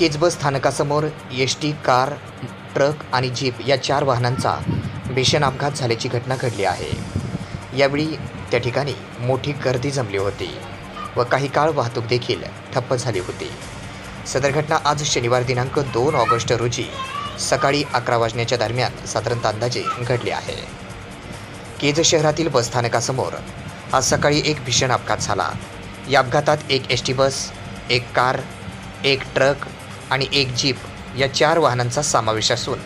Kaij bus स्थानकासमोर S T car truck आणि jeep या चार वाहनांचा भीषण अपघात झाल्याची घटना घडली आहे. यावेळी त्या ठिकाणी मोठी गर्दी जमली होती व काही काळ वाहतूक देखील ठप्प झाली होती. सदर घटना आज शनिवार दिनांक दोन ऑगस्ट रोजी सकाळी अकरा वाजण्याच्या दरम्यान साधारणतः अंदाजे घडली आहे. केज शहरातील बसस्थानकासमोर आज सकाळी एक भीषण अपघात झाला. या अपघातात एक एस टी बस एक कार एक ट्रक आणि एक जीप या चार वाहनांचा समावेश असून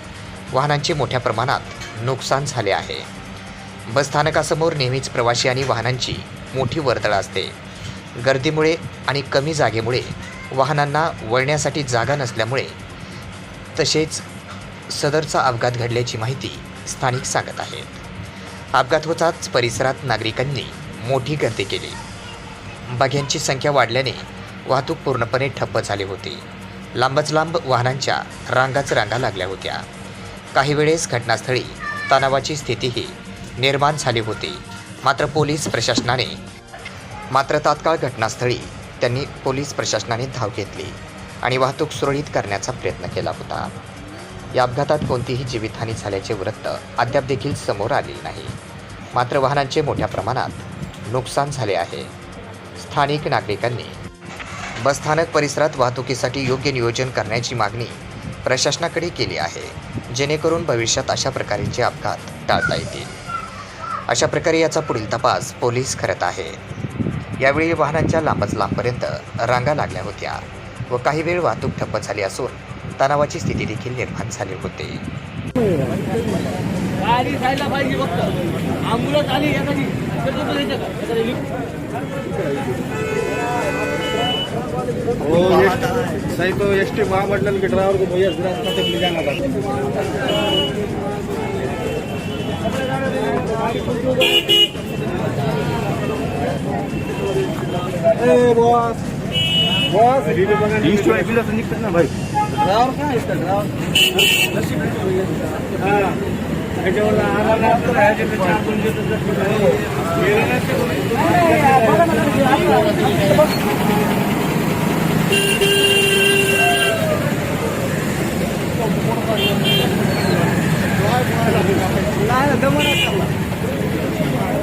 वाहनांचे मोठ्या प्रमाणात नुकसान झाले आहे. बसस्थानकासमोर नेहमीच प्रवासी आणि वाहनांची मोठी वर्दळ असते. गर्दीमुळे आणि कमी जागेमुळे वाहनांना वळण्यासाठी जागा नसल्यामुळे तसेच सदरचा अपघात घडल्याची माहिती स्थानिक सांगत आहेत. अपघात होताच परिसरात नागरिकांनी मोठी गर्दी केली. बघ्यांची संख्या वाढल्याने वाहतूक पूर्णपणे ठप्प झाली होती. लांबच लांब वाहनांच्या रांगाच रांगा लागल्या होत्या. काही वेळेस घटनास्थळी तणावाची स्थितीही निर्माण झाली होती. मात्र पोलीस प्रशासनाने मात्र तात्काळ घटनास्थळी त्यांनी पोलीस प्रशासनाने धाव घेतली आणि वाहतूक सुरळीत करण्याचा प्रयत्न केला होता. या अपघातात कोणतीही जीवितहानी झाल्याचे वृत्त अद्याप देखील समोर आलेले नाही. मात्र वाहनांचे मोठ्या प्रमाणात नुकसान झाले आहे. स्थानिक नागरिकांनी बसस्थानक परिसरात वाहतुकीसाठी योग्य नियोजन करण्याची मागणी प्रशासनाकडे केली आहे जेणेकरून भविष्यात अशा प्रकारचे अपघात टाळता येतील. अशा प्रकारे याचा पुढील तपास पोलीस करत आहे. यावेळी वाहनांच्या लांबच लांबपर्यंत रांगा लागल्या होत्या व काही वेळ वाहतूक ठप्प झाली असून तणावाची स्थिती देखील निर्माण झाली होती. पाहिजे आली सही तो एस टी महामंडल के ड्राइवर को भैया इस रास्ते से ले जाना था भाई। इसका हाँ त्याच्यावर आला ना तर ह्याचे ते चाकून देतो तर गेलं ना ते नाही दमन हो, सोन्या, काय नाही तो पटकन. त्यानं